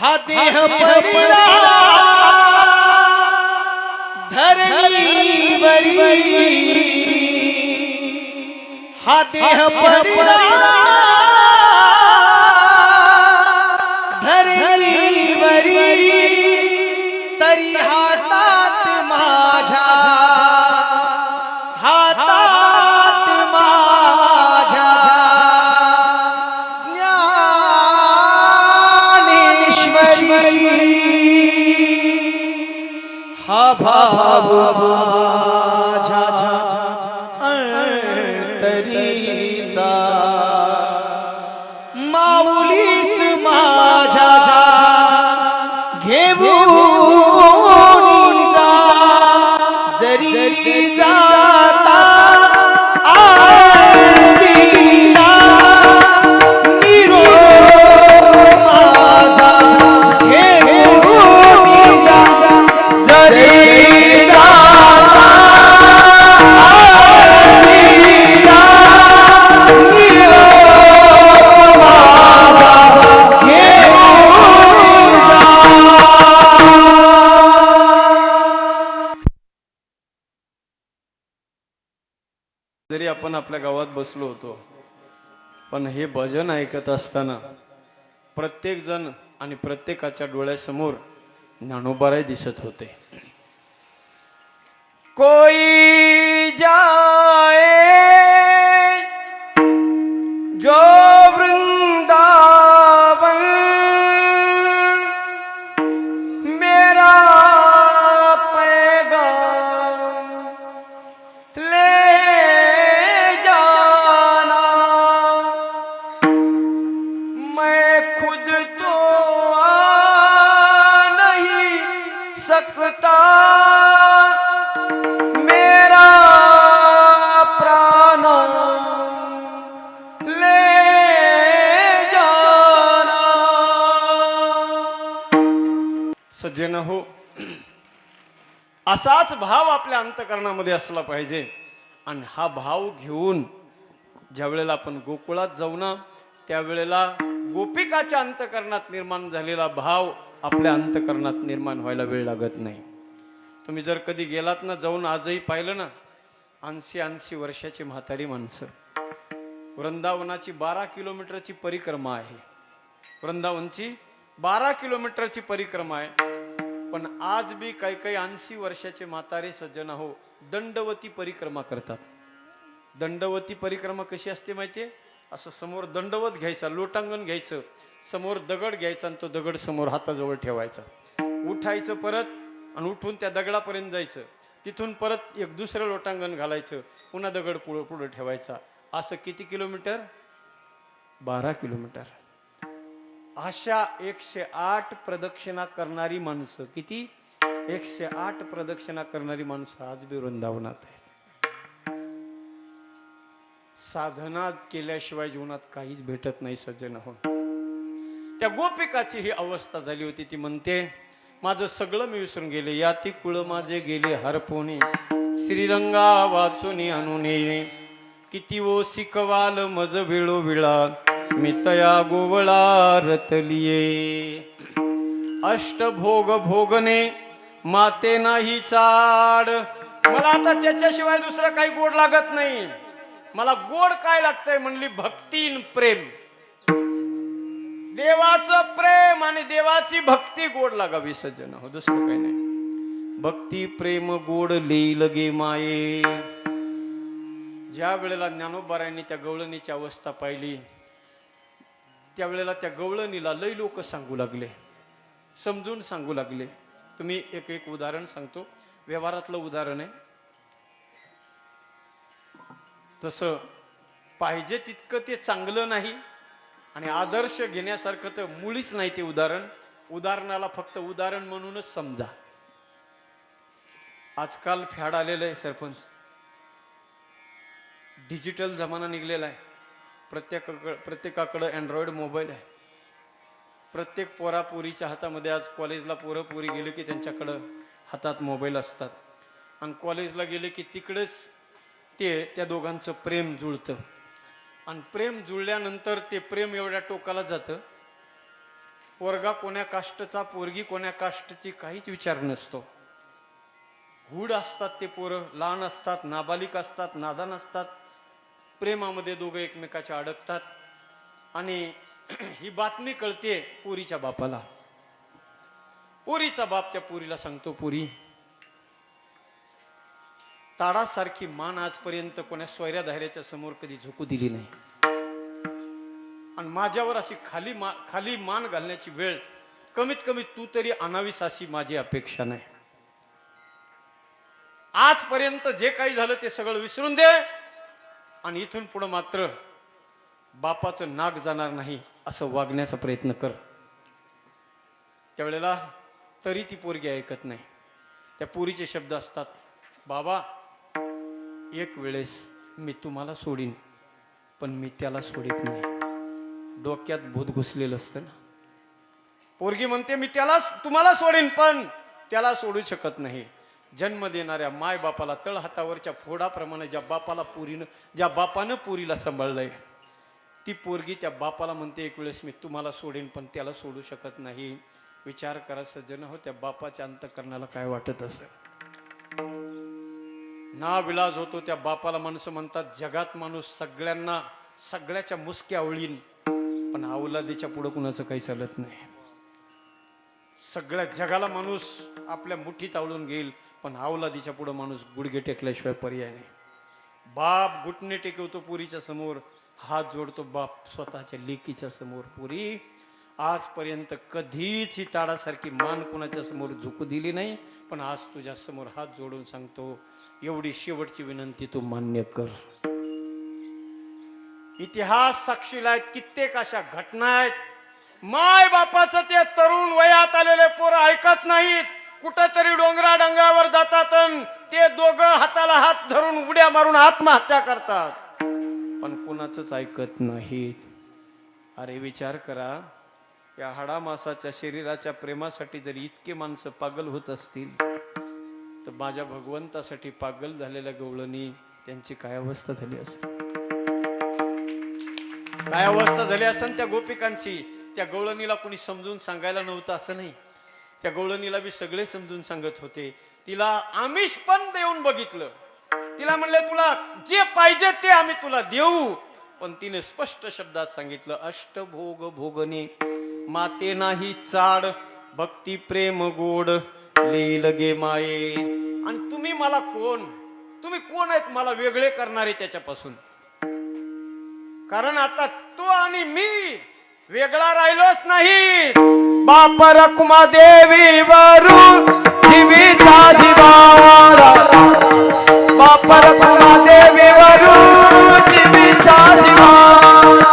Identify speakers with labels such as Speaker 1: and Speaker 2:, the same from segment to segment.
Speaker 1: हा देह पडला धरणीवरी हा देह
Speaker 2: mal आपण आपल्या गावात बसलो होतो. पण हे भजन ऐकत असताना प्रत्येक जण आणि प्रत्येकाच्या डोळ्यासमोर ज्ञानोबाराय दिसत होते. कोई जाए सज्जन हो असाच भाव आपल्या अंतकरणामध्ये असला पाहिजे. आणि हा भाव घेऊन ज्या वेळेला आपण गोकुळात जाऊ ना त्यावेळेला गोपिकाच्या अंतकरणात निर्माण झालेला भाव आपल्या अंतकरणात निर्माण व्हायला वेळ लागत नाही. तुम्ही जर कधी गेलात ना जाऊन आजही पाहिलं ना ऐंशी ऐंशी वर्षाची म्हातारी माणसं. वृंदावनाची बारा किलोमीटरची परिक्रमा आहे. वृंदावनची बारा किलोमीटरची परिक्रमा आहे. पण आज बी काही काही ऐंशी वर्षाचे म्हातारे सज्जन हो दंडवती परिक्रमा करतात. दंडवती परिक्रमा कशी असते माहितीये? असं समोर दंडवत घ्यायचा लोटांगण घ्यायचं समोर दगड घ्यायचा आणि तो दगड समोर हाताजवळ ठेवायचा. उठायचं परत आणि उठून त्या दगडापर्यंत जायचं. तिथून परत एक दुसरं लोटांगण घालायचं पुन्हा दगड पुढं पुढं ठेवायचा. असं किती किलोमीटर? बारा किलोमीटर. अशा एकशे आठ प्रदक्षिणा करणारी माणसं. किती? एकशे आठ प्रदक्षिणा करणारी माणसं आज बी वृंदावनात आहेत. साधना केल्याशिवाय जीवनात काहीच भेटत नाही सज्जन हो. त्या गोपिकाची ही अवस्था झाली होती ती म्हणते माझं सगळं मी विसरून गेले. या ती कुळ माझे गेले हरपोने. श्रीरंगा वाचून अनुने किती ओ शिकवाल मज विळो मितया मी तया गोवळा रतलिये अष्टभोग भोगने माते नाही चाड। मला आता त्याच्याशिवाय दुसरं काही गोड लागत नाही। मला गोड काय लागतंय म्हणली भक्तीन प्रेम। देवाचं प्रेम आणि देवाची भक्ती गोड लागावी सज्जन। हो दुसरं काही नाही। भक्ती प्रेम गोड लेई गे माये। ज्या वेळेला ज्ञानोबारांनी त्या गवळणीची अवस्था पाहिली त्यावेळेला त्या गवळणीला लई लोक सांगू लागले. समजून सांगू लागले. तुम्ही एक एक उदाहरण सांगतो. व्यवहारातलं उदाहरण आहे. तसं पाहिजे तितकं ते चांगलं नाही आणि आदर्श घेण्यासारखं तर मुळीच नाही ते उदाहरण. उदाहरणाला फक्त उदाहरण म्हणूनच समजा. आजकाल फॅड आलेलं आहे सरपंच. डिजिटल जमाना निघलेला आहे. प्रत्येकाकडं प्रत्येकाकडं अँड्रॉइड मोबाईल आहे. प्रत्येक पोरापोरीच्या हातामध्ये आज कॉलेजला पोरं पोरी गेले की त्यांच्याकडं हातात मोबाईल असतात. आणि कॉलेजला गेले की तिकडेच ते त्या दोघांचं प्रेम जुळतं. आणि प्रेम जुळल्यानंतर ते प्रेम एवढ्या टोकाला जातं. पोरगा कोण्या काष्टचा पोरगी कोण्या काष्टची काहीच विचार नसतो. हुड असतात ते पोरं लहान असतात नाबालिक असतात नादान असतात. प्रेमामध्ये दोघं एकमेकाच्या अडकतात. आणि ही बातमी कळते पुरीच्या बापाला. पुरीचा बाप त्या पुरीला सांगतो पुरी ताडासारखी मान आजपर्यंत कोण्या सोयऱ्या धायऱ्याच्या समोर कधी झुकू दिली नाही. आणि माझ्यावर अशी खाली मा खाली मान घालण्याची वेळ कमीत कमी तू तरी आणावीस अशी माझी अपेक्षा नाही. आजपर्यंत जे काही झालं ते सगळं विसरून दे. आणि इथून पुढं मात्र बापाचं नाक जाणार नाही असं वागण्याचा प्रयत्न कर. त्यावेळेला तरी ती पोरगी ऐकत नाही. त्या पोरीचे शब्द असतात बाबा एक वेळेस मी तुम्हाला सोडीन पण मी त्याला सोडित नाही. डोक्यात भूत घुसलेलं असतं ना. पोरगी म्हणते मी त्याला तुम्हाला सोडीन पण त्याला सोडू शकत नाही. जन्म देणाऱ्या माय बापाला तळहातावरच्या फोडाप्रमाणे ज्या बापाला पुरीनं ज्या बापानं पुरीला सांभाळलंय ती पोरगी त्या बापाला म्हणते एक वेळेस मी तुम्हाला सोडेन पण त्याला सोडू शकत नाही. विचार करा सज्जन हो त्या बापाच्या अंतकरणाला काय वाटत असं ना विलाज होतो त्या बापाला माणसं म्हणतात जगात माणूस सगळ्यांना सगळ्याच्या मुसक्या आवळीन पण अवलादीच्या पुढं कुणाचं काही चालत नाही. सगळ्या जगाला माणूस आपल्या मुठीत आवळून घेईल पण अवलादीच्या पुढं माणूस गुडघे टेकल्याशिवाय पर्याय नाही. बाप घुटणे टेकवतो पुरीच्या समोर हात जोडतो बाप स्वतःच्या लेकीच्या समोर. पुरी आजपर्यंत कधीच ही ताडासारखी मान कुणाच्या समोर झुकू दिली नाही पण आज तुझ्या समोर हात जोडून सांगतो एवढी शेवटची विनंती तू मान्य कर. इतिहास साक्षीला आहेत कित्येक अशा घटना आहेत. माय बापाचं ते तरुण वयात आलेले पोरं ऐकत नाहीत. कुठंतरी डोंगरा डोंगरावर जातात ते दोघं हाताला हात धरून उड्या मारून आत्महत्या करतात. पण कुणाचंच ऐकत नाहीत. अरे विचार करा या हाडामासाच्या शरीराच्या प्रेमासाठी जर इतके माणसं पागल होत असतील तर माझ्या भगवंतासाठी पागल झालेल्या गवळणी त्यांची काय अवस्था झाली असेल? काय अवस्था झाली असेल त्या गोपिकांची? त्या गवळणीला कोणी समजून सांगायला नव्हतं असं नाही. त्या गवळणीला बी सगळे समजून सांगत होते. तिला आमिष पण देऊन बघितलं. तिला म्हणले तुला जे पाहिजे ते आम्ही तुला देऊ. पण तिने स्पष्ट शब्दात सांगितलं अष्टभोग भोगने माते नाही चाड भक्ती प्रेम गोड ले लगे माये. आणि तुम्ही मला कोण? तुम्ही कोण आहेत? मला वेगळे करणारे त्याच्यापासून. कारण आता तो आणि मी वेगळा राहिलोच नाही. बाप रखुमा देवी वरून जीविता जीवारा बाप रखुमा देवी वरून जीविता जीवारा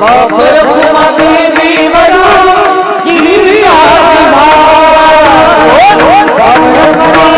Speaker 2: बाप रखुमा देवी वरून जीविता देवी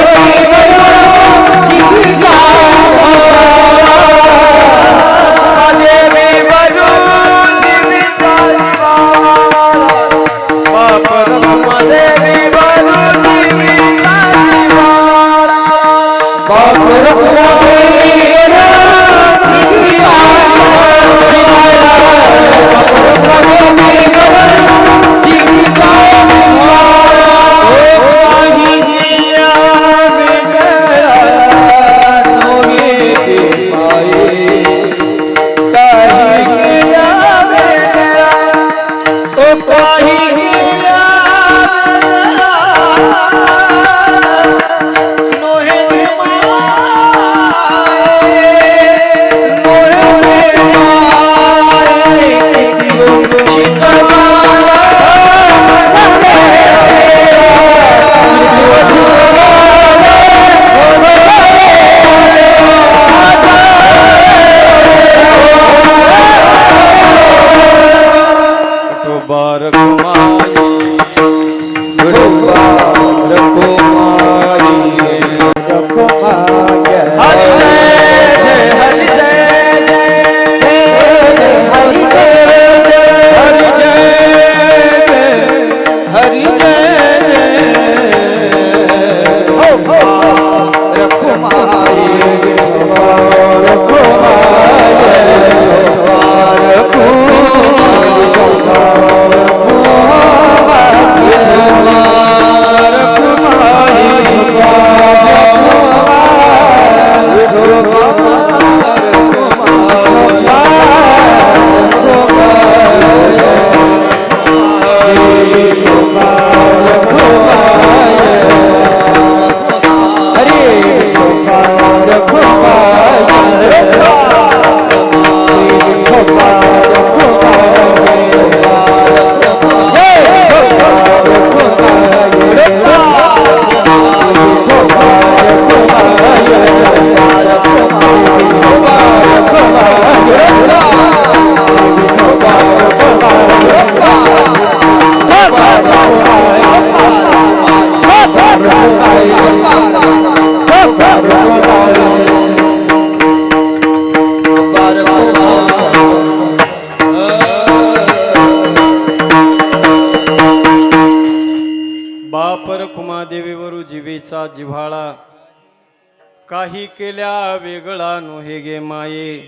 Speaker 2: काही केल्या वेगळा नोहे गे माये.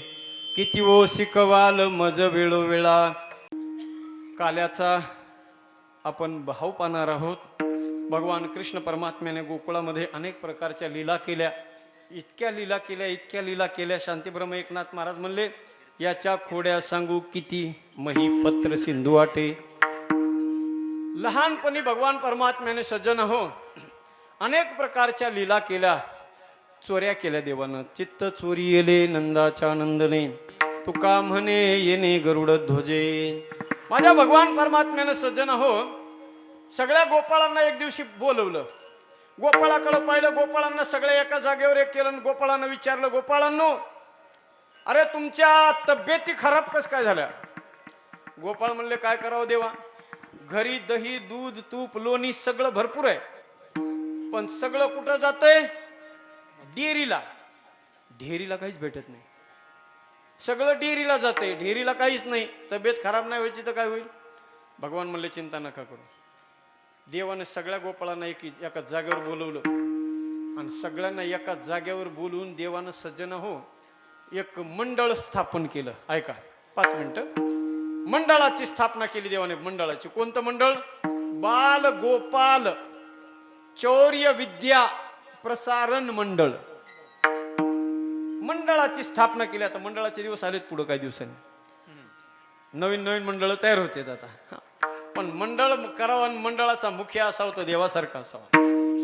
Speaker 2: किती ओ शिकवाल मज वेळोवेळा. काल्याचा आपण भाव पाहणार आहोत. भगवान कृष्ण परमात्म्याने गोकुळामध्ये अनेक प्रकारच्या लीला केल्या. इतक्या लीला केल्या इतक्या लीला केल्या. शांतीब्रह्म एकनाथ महाराज म्हणले याच्या खोड्या सांगू किती मही पत्र सिंधू वाटे. लहानपणी भगवान परमात्म्याने सज्जन हो. अनेक प्रकारच्या लीला केल्या. चोऱ्या केल्या देवानं. चित्त चोरी येले नंदाच्या नंदने. तुका म्हणे येणे गरुड ध्वजे. माझ्या भगवान परमात्म्यानं सज्जन हो सगळ्या गोपाळांना एक दिवशी बोलवलं. गोपाळाकडं पाहिलं गोपाळांना सगळ्या एका जागेवर एक केलं गोपाळांना विचारलं गोपाळांनो अरे तुमच्या तब्येती खराब कस काय झाल्या? गोपाळ म्हणले काय करावं देवा? घरी दही दूध तूप लोणी सगळं भरपूर आहे. पण सगळं कुठं जातंय? डेअरीला. डेअरीला काहीच भेटत नाही. सगळं डेअरीला जाते डेअरीला काहीच नाही. तब्येत खराब नाही व्हायची तर काय होईल? भगवान म्हणले चिंता नका करू. देवाने सगळ्या गोपाळांना एक एका जागेवर बोलवलं. आणि सगळ्यांना एका जागेवर बोलवून देवानं सज्जन हो एक मंडळ स्थापन केलं. ऐका पाच मिनिटं. मंडळाची स्थापना केली देवाने मंडळाची. कोणतं मंडळ? बाल गोपाल चौर्य विद्या प्रसारण मंडळ. मंडळाची स्थापना केली. आता मंडळाचे दिवस आलेत पुढं काही दिवसांनी. नवीन नवीन मंडळ तयार होते आता. पण मंडळ करावं आणि मंडळाचा मुख्य असा होतो देवासारखा असावा.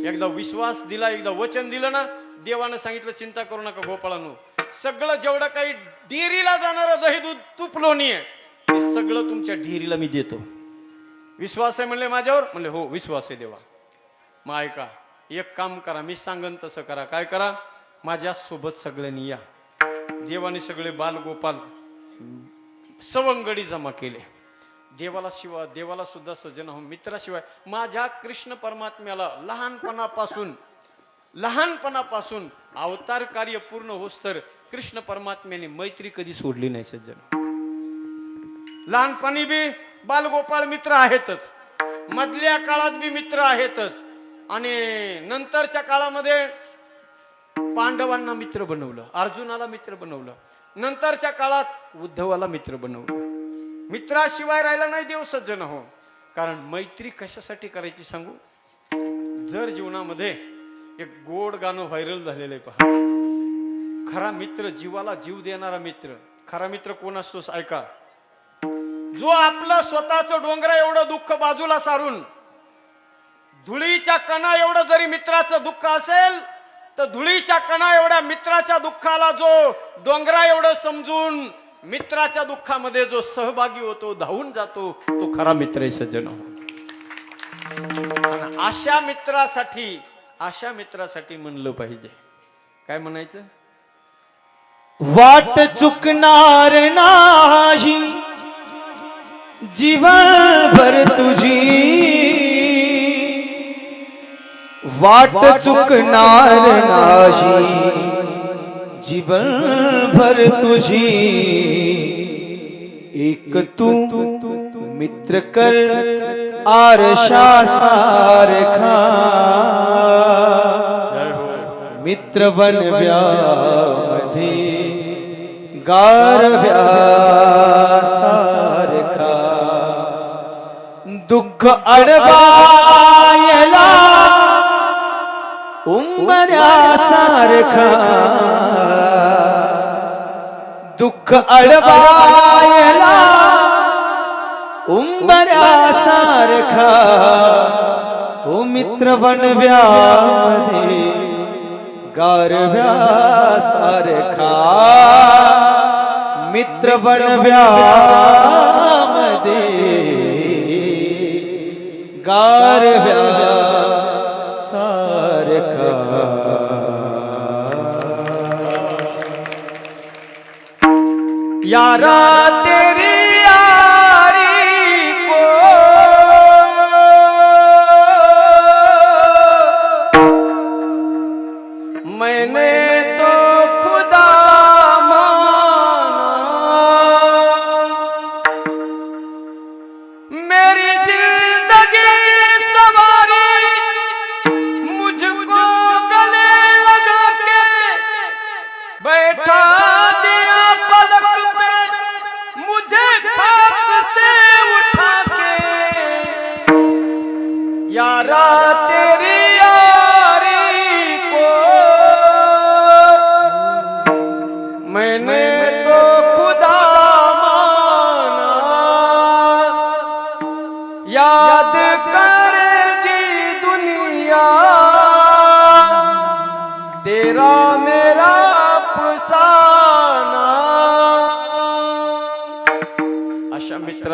Speaker 2: एकदा विश्वास दिला एकदा वचन दिलं ना देवानं सांगितलं चिंता करू नका गोपाळानो. सगळं जेवढं काही डेअरीला जाणारं दही दूध तूप लोणी आहे ते सगळं तुमच्या डेअरीला मी देतो. विश्वास आहे म्हणले माझ्यावर? म्हणले हो विश्वास आहे देवा. मग ऐका एक काम करा मी सांगन तसं करा. काय करा? माझ्या सोबत सगळ्यांनी या. देवाने सगळे बालगोपाल सवंगडी जमा केले. देवाला शिवाय देवाला सुद्धा सज्जन हो मित्राशिवाय. माझ्या कृष्ण परमात्म्याला लहानपणापासून लहानपणापासून अवतार कार्य पूर्ण होस तर कृष्ण परमात्म्याने मैत्री कधी सोडली नाही सज्जन. लहानपणी बी बालगोपाळ मित्र आहेतच. मधल्या काळात बी मित्र आहेतच. आणि नंतरच्या काळामध्ये पांडवांना मित्र बनवलं अर्जुनाला मित्र बनवलं. नंतरच्या काळात उद्धवाला मित्र बनवलं. मित्राशिवाय राहिला नाही देव सज्जन हो. कारण मैत्री कशासाठी करायची सांगू? जर जीवनामध्ये एक गोड गाणं व्हायरल झालेलं आहे पहा. खरा मित्र जीवाला जीव देणारा मित्र. खरा मित्र कोण असतोस? ऐका. जो आपलं स्वतःचं डोंगरा एवढं दुःख बाजूला सारून धुळीच्या कणा एवढं जरी मित्राचं दुःख असेल तर धुळीच्या कणा एवढ्या मित्राच्या दुःखाला जो डोंगरा एवढं समजून मित्राच्या दुःखामध्ये जो सहभागी होतो धावून जातो तो खरा मित्र सज्जन. अशा मित्रासाठी अशा मित्रासाठी म्हणलं पाहिजे. काय म्हणायचं?
Speaker 1: वाट चुकणार नाही. जीवन भर तुझी वाट चुकणार नाही जीवन भर तुझी। एक तू मित्र कर आरशा सारखा मित्र बनव्यामध्ये गारव्या सारखा दुःख अडवायला उंबऱ्यासारखा दुःख अडवायला उंबऱ्यासारखा हो मित्र बनव्यामध्ये गारव्यासारखा मित्र बनव्यामध्ये गारव्या
Speaker 2: यारा तेरी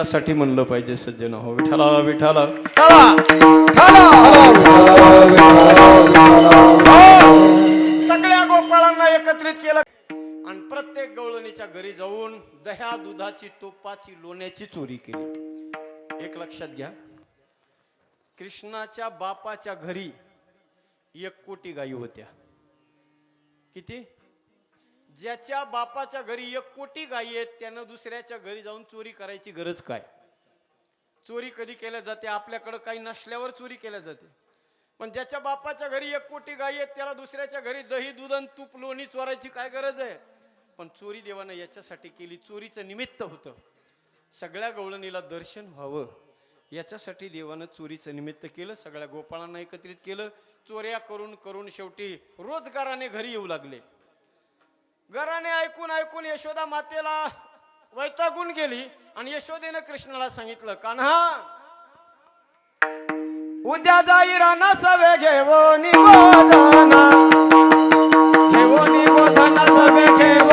Speaker 2: अशा म्हणलं पाहिजे सज्जन. हो विठाला विठाला हो. सगळ्या गोपाळांना एकत्रित केलं. आणि प्रत्येक गवळणीच्या घरी जाऊन दह्या दुधाची तोपाची लोण्याची चोरी केली. एक लक्षात घ्या. कृष्णाच्या बापाच्या घरी एक कोटी गायी होत्या. किती? ज्याच्या बापाच्या घरी एक कोटी गायी आहेत त्यानं दुसऱ्याच्या घरी जाऊन चोरी करायची गरज काय? चोरी कधी केल्या जाते? आपल्याकडं काही नसल्यावर चोरी केल्या जाते. पण ज्याच्या बापाच्या घरी एक कोटी गायी आहेत त्याला दुसऱ्याच्या घरी दही दूध आणि तूप लोणी चोरायची काय गरज आहे? पण चोरी देवानं याच्यासाठी केली चोरीचं निमित्त होतं. सगळ्या गवळणीला दर्शन व्हावं. याच्यासाठी देवानं चोरीचं निमित्त केलं सगळ्या गोपाळांना एकत्रित केलं. चोऱ्या करून करून शेवटी रोजगाराने घरी येऊ लागले. घराने ऐकून ऐकून यशोदा मातेला वैतागून गेली आणि यशोदेनं कृष्णाला सांगितलं कान्हा उद्या जाई राणा सवे घेवोनी गोधना घेवोनी गोधना सवे घेवो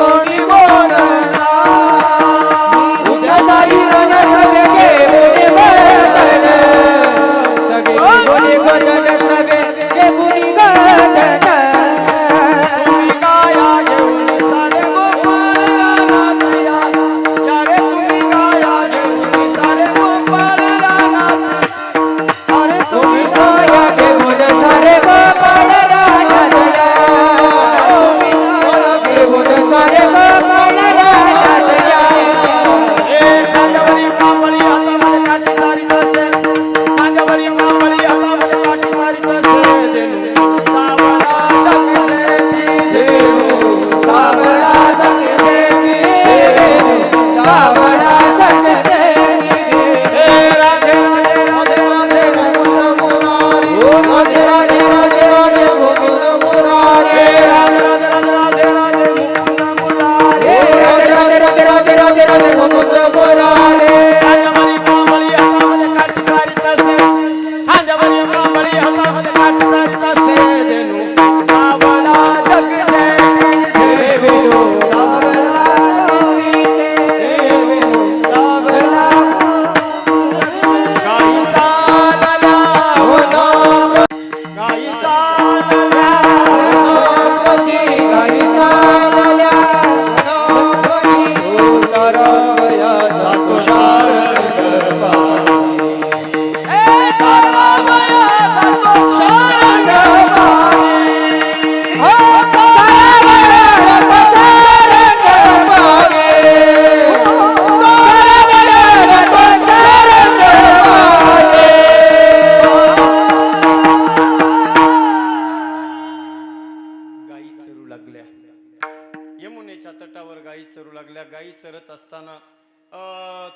Speaker 2: तटावर गायी चरू लागल्या. गायी चरत असताना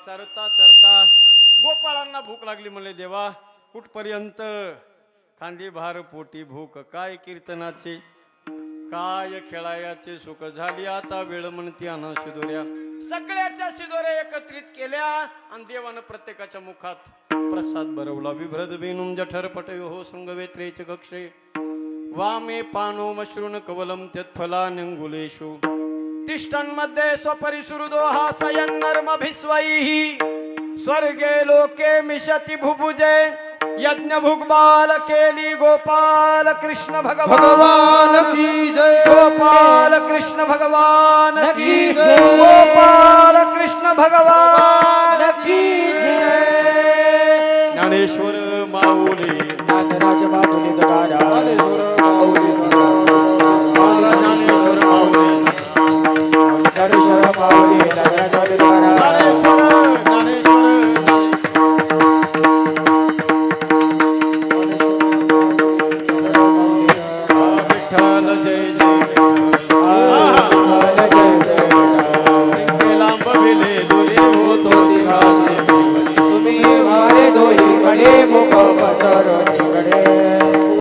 Speaker 2: चरता चरता गोपाळांना भूक लागली म्हणले देवा कुठपर्यंत? खांदी भार पोटी भूक काय कीर्तनाचे? काय खेळायाचे सुख झाली? आता वेळ म्हणती अना शिदोऱ्या. सगळ्याच्या शिदोऱ्या एकत्रित केल्या आणि देवानं प्रत्येकाच्या मुखात प्रसाद बरवला विभ्रद बेनुम जठर पटयो हो शृंगवेत्रेच कक्षे. वामे पानो मश्रुन कवलम त्यत्फलान्यंगुलेषु तिष्ठन्मध्ये स्वपरिसुहृदो हासयन्नर्मभिस्वैः स्वर्गे लोके मिशति भुभुजे यज्ञ भुग्बाल केली गोपाल कृष्ण भगवान।
Speaker 1: की जय।
Speaker 2: गोपाल कृष्ण भगवान की जय. गोपाल कृष्ण भगवान।